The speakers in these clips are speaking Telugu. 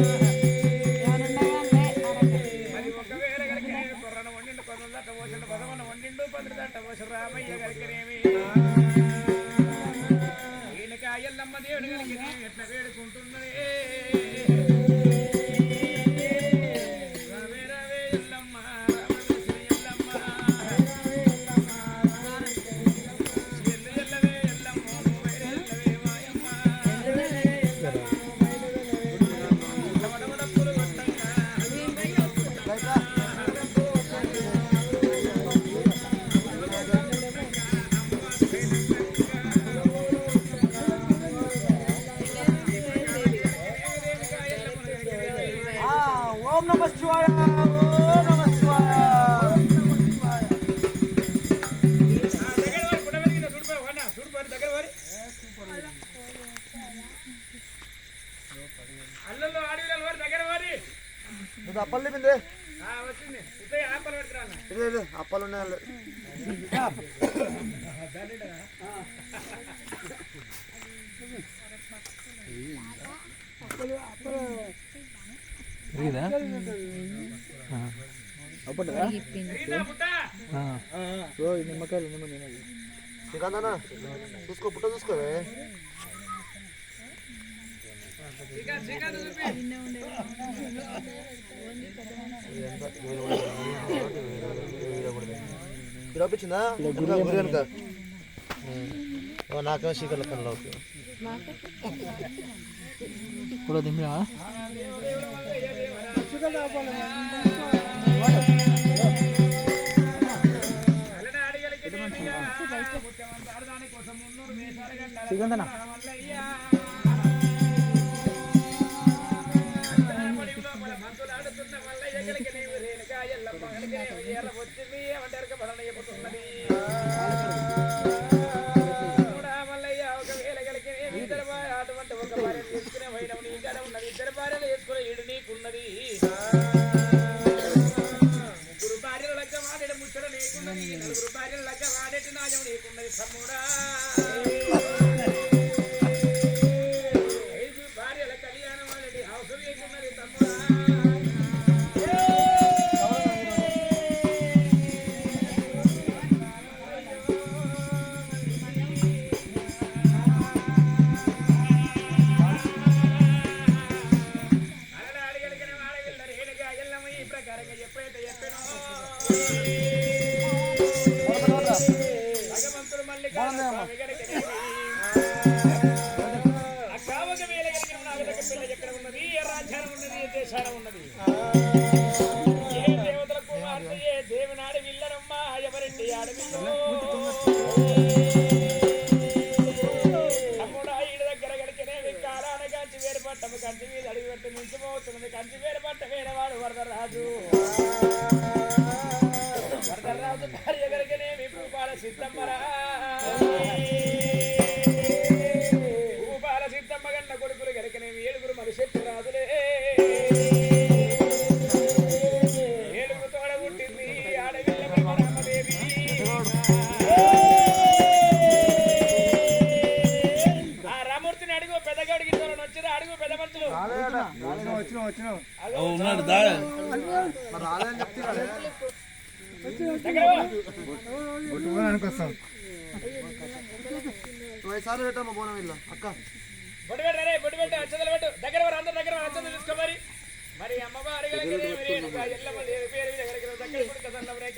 Yeah. లేదు అప్పలు ఉన్నాయి నిమ్మకాయలు ఇంకా చూసుకో పుట్ట చూసుకోవే శ్రీకాంత్ శ్రీకాంత్ పిలిపించిందా గురి కనుక నాకేమో శీకర్ల కన్నా ఓకే ఇప్పుడు దిమ్మినా సిగందనా ఎల్లమ్మ ఏళ్ళ వచ్చి మీ వంట పడనయ్య పుట్టున్నది దేశాన ఉన్నది. ఏ దేవతలకు వార్త ఏ దేవుని అడవిల్లరమ్మ ఎవరండి అడవిలో? పట్టము కంటి మీద అడిగి పెట్టి మించిపోతున్నది కంటి వేరు పట్ట వరదరాజు. వరదరాజు భార్య గరికనే విభూపాల సిద్ధమ్మరా అన్నాడు దా అనుకొస్తాం వైసారి చూసుకో మరి మరి అమ్మవారి ఎల్లమ్మ దేవి పేరు దగ్గర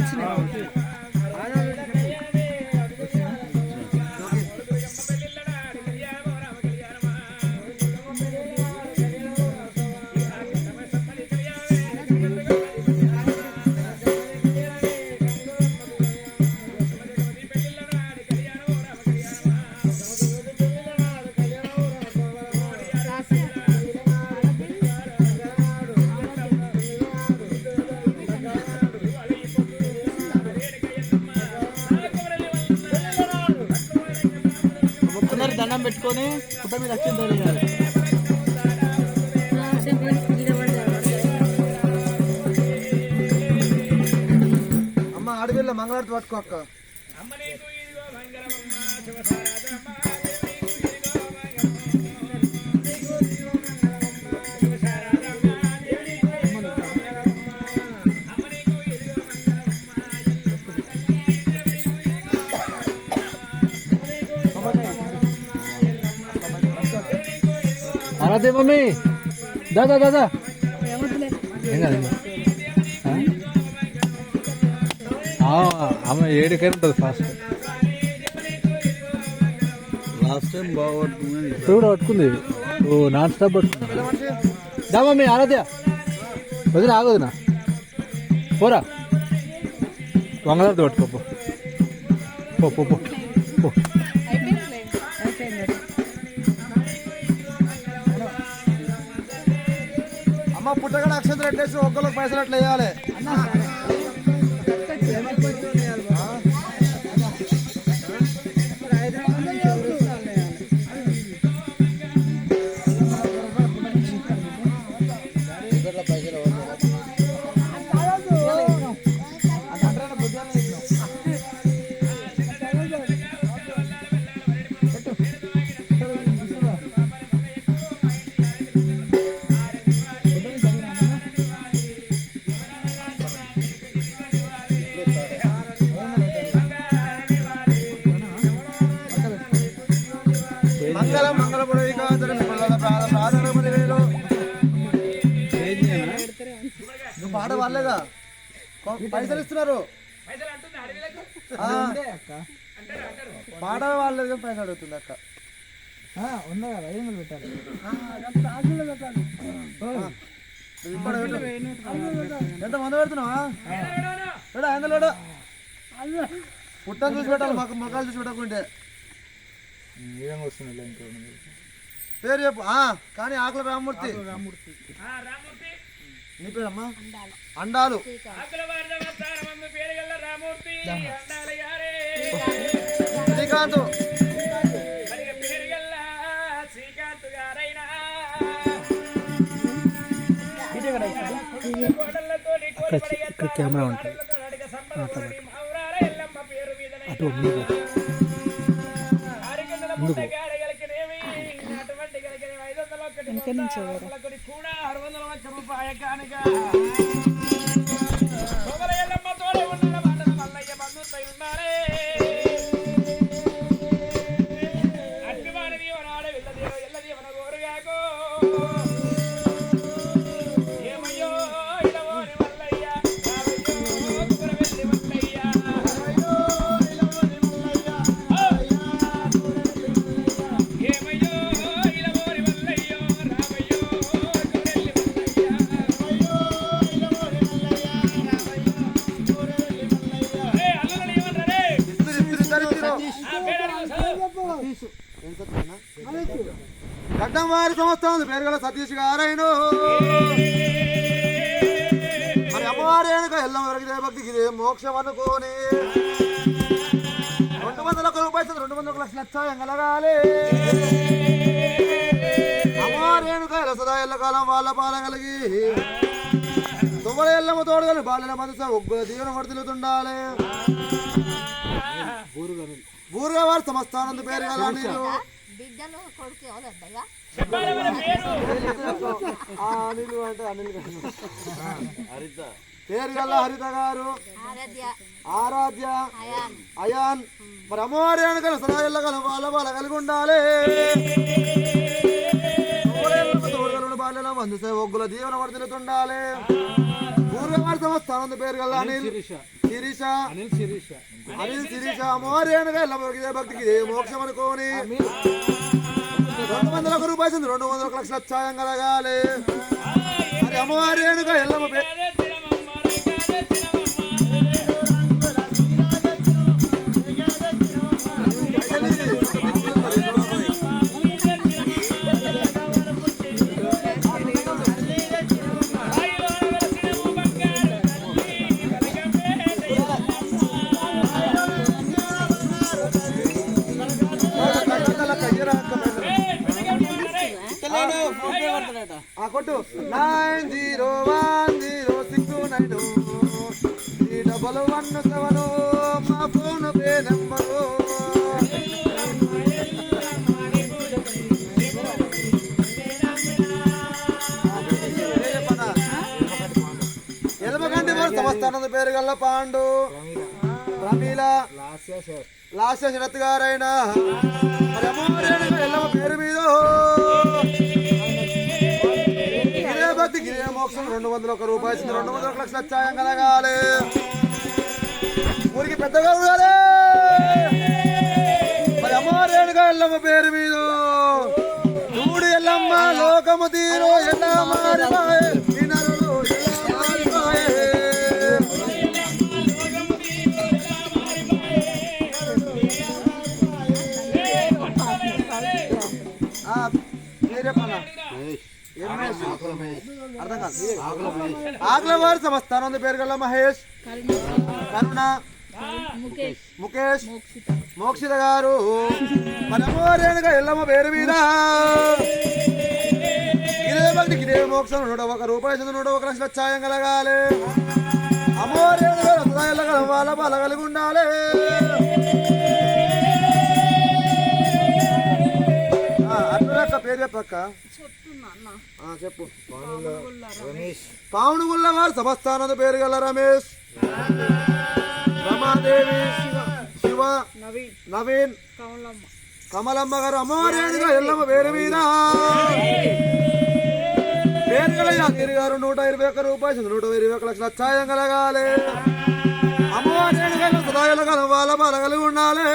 பிரச்சனை దండం పెట్టుకొని పుట్ట మీద అక్షం తొలగాలి. అమ్మ ఆడపిల్ల మంగళారతి పట్టుకో అక్క. ఆరాధే మమ్మీ దాదా దాదా ఏం కాదు ఆమె ఏడుకైనా ఉంటుంది ఫాస్ట్. లాస్ట్ టైం బాగా ఇప్పుడు కూడా పట్టుకుంది. ఓ నాన్ స్టాప్ పట్టుకుంది. దా మమ్మీ ఆరాధ్య. వదిన ఆగదునా పోరా. వంగదారితో పట్టుకో పో పో. పో. పుట్టగడ రెడ్డి ఎట్లేసి ఒక్కరికి పైసలు అట్లా వేయాలి వాళ్ళేగా పైసలు ఇస్తున్నారు. పాట వాళ్ళది కానీ పైసలు అడుగుతుంది అక్క. ఉన్నాయి కదా? ఏం పెట్టాలి. ఎంత మంది పెడుతున్నావా? ఎడా అందులో పుట్టని చూసి పెట్టాలి మాకు మొక్కలు చూసి పెట్టకుంటే. పేరు చెప్పు. ఆ, కానీ ఆకుల రామూర్తి ఆ రామూర్తి నీ పేరమ్మా? అండాలు. శ్రీకాంత్ మరి ఇక పేరు గల్ల శ్రీకాంత్. గారైనా. కోడళ్ళతోని కోడిపడి కెమెరా ఉంటుంది కోడళ్ళతో అడిగ సంబరపడి మౌరాల ఎల్లమ్మ వందల గడ్డం వారి సంవత్సరం పేరు సతీష్ గారైన. మరి అమ్మవారి ఎల్లం వరకు భక్తికి ఇదే మోక్షం అనుకోని. రెండు వందల ఒక రూపాయలు రెండు వందల ఒక లక్షలు వచ్చాయి ఎంగలగాలి అమ్మవారేనుక వెనుక ఎల్ల సదా ఎల్లకాలం వాళ్ళ పాలన కలిగి. తుమ్మల ఎల్లమ్మ తోడుగలు బాల్యల మనస ఒగ్గుల దీవెన వర్తిల్లుతుండాలి బూరుగా వారి సంస్థానందు పేరు గల నీరు బిడ్డలు కొడుకు ఎవరద్దయ్యా. అనిల్ అంటే అనిల్ హరిత. పేరు గల్ల హరిత గారు. ఆరాధ్య. అయాన్. అయాన్. మరి అమ్మవారి వెనకాల సదా వాళ్ళ వాళ్ళ కలిగి ఉండాలి. బాల్యలో వందిసే ఒగ్గుల దీవెన వర్తిల్లుతుండాలి పూర్వవారి సంస్థానం పేరు గల్ల అనిల్ శిరీష. అనిల్ శిరీష. అనిల్ శిరీష ఇదే భక్తికి ఇదే మోక్షం అనుకోని. రెండు వందల ఒక రూపాయలు రెండు వందల ఒక లక్షల ఛాయం కలగాలి. అమ్మవారి Yellamma nine zero one zero six nine three double one seven మా ఫోన్ పే నెంబరు. ఎలమగంటి వాడు సంస్థానం పేరు గల్ల పాండు. ప్రమీల. లాస్య శరత్ గారైన. మరి ఎల్లమ్మ పేరు మీద. కోసం రెండు వందల ఒక రూపాయి ఇచ్చింది. రెండు వందల ఒక లక్షల ఛాయం కలగాలి ఊరికి పెద్దగా ఉండాలి. మరి అమ్మవారేణుగా ఎల్లమ్మ పేరు మీద. చూడు ఎల్లమ్మ లోకము తీరు ఎలా మారిపాయే ఈ మహేష్? ఆకుల వారి సంస్థానం పేరు గల మహేష్ కరుణ ముఖేష్ మోక్షిత గారు మనమోరేణుగా ఎల్లమ్మ పేరు మీద ఇదే భక్తి ఇదే మోక్షం నూట ఒక రూపాయి చదువు నూట ఒక లక్షల ఛాయం కలగాలి అమోరేణుగా వాళ్ళ కలవాల బల కలిగి ఉండాలి చెప్పక్క చెప్పు. పావునుగుల్ల వారు సమస్థానంద పేరు గల రమేష్. రమాదేవి శివ నవీన్. కమలమ్మ. గారు అమ్మవారేణిగా ఎల్లమ్మ పేరు మీద. పేరు గల యాదగిరి గారు నూట ఇరవై ఒక్క రూపాయలు నూట ఇరవై ఒక్క లక్షల ఛాయం కలగాలి. అమ్మవారేణిగా సదాయల కలవాల బల కలిగి ఉండాలి.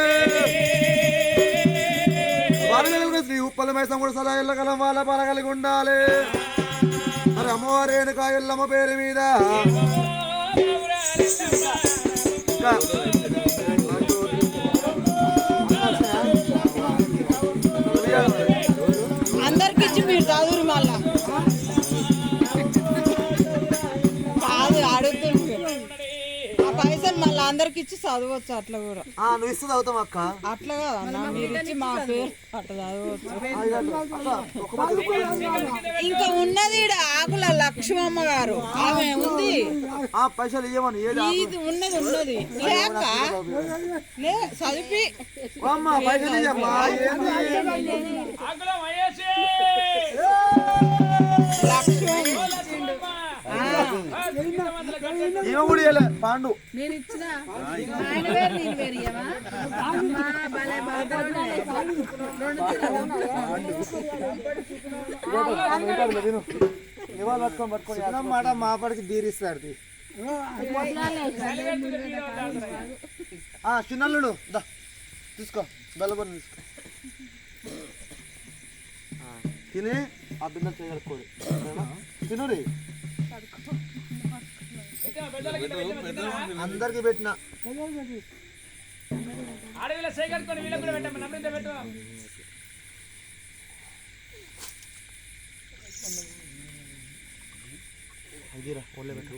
శ్రీ కూడా సదా ఎల్లగలం వాళ్ళ పలగలిగి ఉండాలి. మరి అమ్మవారేనుక ఇళ్ళమ్మ పేరు మీద. ఇంకా అందరికి మీరు చదువురు అందరికి ఇచ్చి చదవచ్చు అట్లా కూడా. ఆ, నువ్వు ఇస్తుంది అవుతాం అక్క. అట్లా కదా అన్న మీరు ఇచ్చి మా పేరు అట్లా చదవచ్చు. ఇంకా ఉన్నది ఈడ ఆకుల లక్ష్మమ్మ గారు. ఆమె ఉంది. ఆ పైసలు ఇవ్వమని ఏది ఇది ఉన్నది ఉన్నది. లేక లే చదివి. ఓ అమ్మ పైసలు ఇవ్వమ్మా కూడా ఇవ్వలే పాండు. నేను ఇచ్చిన ఆయన వేరు నేను వేరు ఇయ్యవా? అమ్మా, భలే బాధపడ్డా. ఇవాళ పట్టుకొని పట్టుకొని మాట మాపడికి బీరిస్తాడు ఆ చిన్నల్లుడు దా. తీసుకో బెల్లబొని తీసుకో. ఆ, తిని ఆ బిందెలు చేయగలుకోడు తినురి. అందరికి పెట్టిన. అడవిలో సేకరించుకొని వీళ్ళకి కూడా పెట్టాము నమ్మిందే పెట్టు. ఇదిరా ఒళ్ళే పెట్టు.